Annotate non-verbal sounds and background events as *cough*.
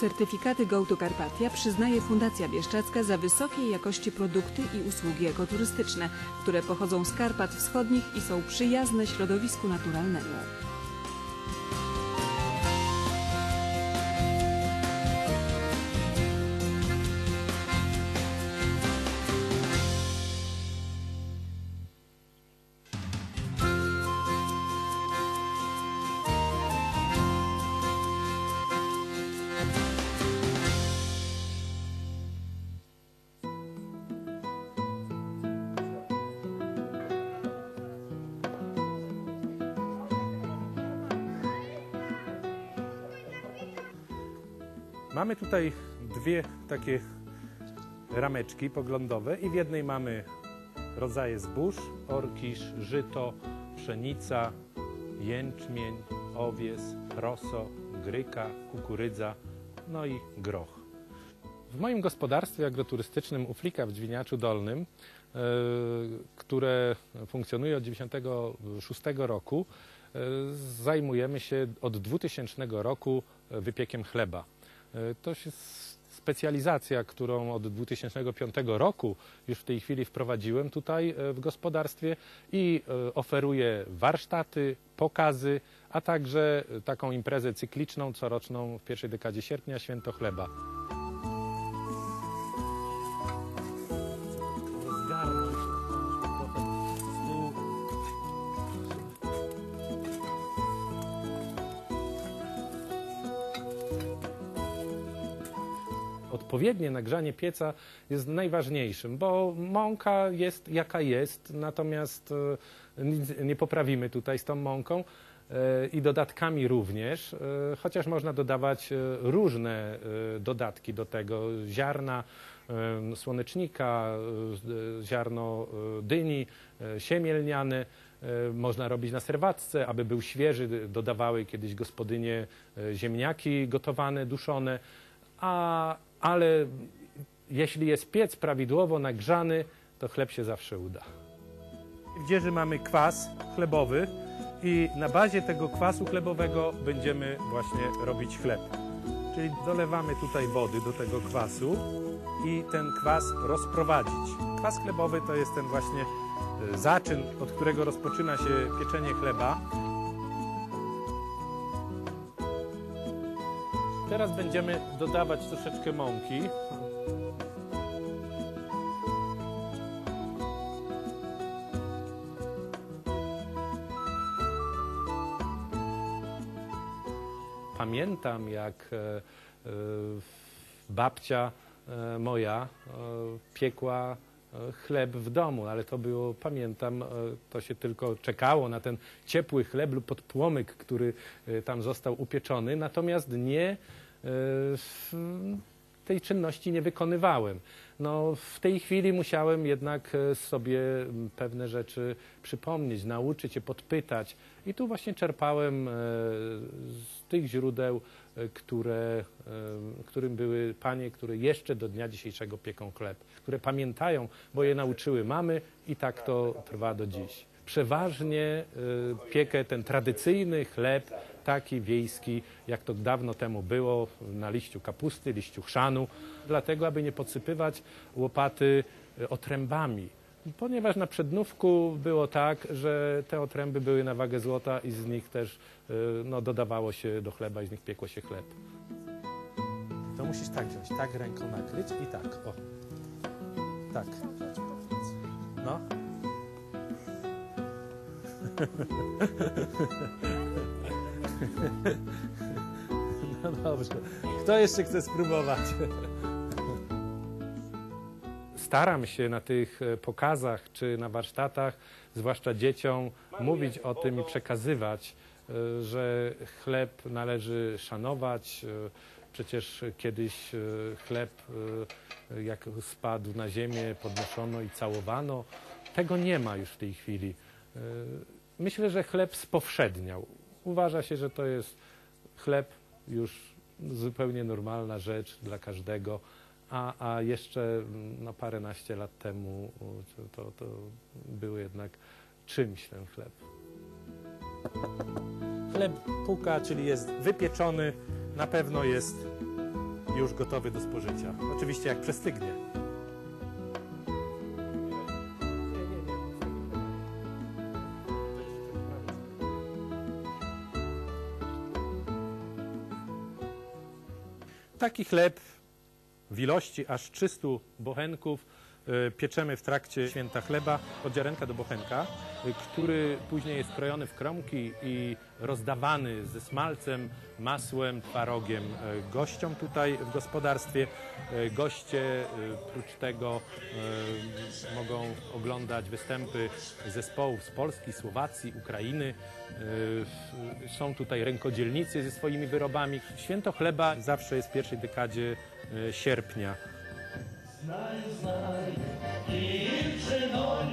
Certyfikaty Go to Karpatia przyznaje Fundacja Bieszczacka za wysokiej jakości produkty i usługi ekoturystyczne, które pochodzą z Karpat Wschodnich i są przyjazne środowisku naturalnemu. Mamy tutaj dwie takie rameczki poglądowe i w jednej mamy rodzaje zbóż, orkisz, żyto, pszenica, jęczmień, owies, proso, gryka, kukurydza, no i groch. W moim gospodarstwie agroturystycznym Uflika w Dźwiniaczu Dolnym, e, które funkcjonuje od 1996 roku, e, zajmujemy się od 2000 roku wypiekiem chleba. E, To jest specjalizacja, którą od 2005 roku już w tej chwili wprowadziłem tutaj e, w gospodarstwie i e, oferuję warsztaty, pokazy, a także taką imprezę cykliczną coroczną w pierwszej dekadzie sierpnia, Święto Chleba. Odpowiednie nagrzanie pieca jest najważniejszym, bo mąka jest jaka jest, natomiast e, nic nie poprawimy tutaj z tą mąką e, i dodatkami również, e, chociaż można dodawać różne dodatki do tego, ziarna słonecznika, ziarno dyni, e, można robić na serwatce, aby był świeży, dodawały kiedyś gospodynie ziemniaki gotowane, duszone, a, ale jeśli jest piec prawidłowo nagrzany, to chleb się zawsze uda. W dzieży mamy kwas chlebowy i na bazie tego kwasu chlebowego będziemy właśnie robić chleb. Czyli dolewamy tutaj wody do tego kwasu i ten kwas rozprowadzić. Kwas chlebowy to jest ten właśnie e, zaczyn, od którego rozpoczyna się pieczenie chleba. Teraz będziemy dodawać troszeczkę mąki. Pamiętam, jak e, e, babcia e, moja piekła chleb w domu, ale to było, pamiętam, e, to się tylko czekało na ten ciepły chleb lub podpłomyk, który e, tam został upieczony, natomiast nie e, tej czynności nie wykonywałem. No, w tej chwili musiałem jednak e, sobie pewne rzeczy przypomnieć, nauczyć się, podpytać. I tu właśnie czerpałem e, z tych źródeł, e, które, e, którym były panie, które jeszcze do dnia dzisiejszego pieką chleb, które pamiętają, bo je nauczyły mamy i tak to trwa do dziś. Przeważnie e, piekę ten tradycyjny chleb, taki wiejski, jak to dawno temu było, na liściu kapusty, liściu chrzanu, dlatego aby nie podsypywać łopaty e, otrębami. Ponieważ na przednówku było tak, że te otręby były na wagę złota i z nich też e, no, dodawało się do chleba i z nich piekło się chleb. To musisz tak wziąć, tak ręką nakryć i tak, o. Tak. No. *laughs* No dobrze. Kto jeszcze chce spróbować? Staram się na tych e, pokazach czy na warsztatach, zwłaszcza dzieciom, mówić o tym i przekazywać, e, że chleb należy szanować. e, Przecież kiedyś chleb, jak spadł na ziemię, podnoszono i całowano. Tego nie ma już w tej chwili. Myślę, że chleb spowszedniał. Uważa się, że to jest chleb już zupełnie normalna rzecz dla każdego, a, a jeszcze mm, no, paręnaście lat temu to, to był jednak czymś ten chleb. Chleb puka, czyli jest wypieczony, na pewno jest już gotowy do spożycia. Oczywiście jak przestygnie. Taki chleb w ilości aż 300 bochenków y, pieczemy w trakcie święta chleba od ziarenka do bochenka, y, który później jest krojony w kromki i rozdawany ze smalcem, masłem, twarogiem y, gościom tutaj w gospodarstwie. Goście prócz tego mogą oglądać występy zespołów z Polski, Słowacji, Ukrainy. Są tutaj rękodzielnicy ze swoimi wyrobami. Święto chleba zawsze jest w pierwszej dekadzie sierpnia. ja teraz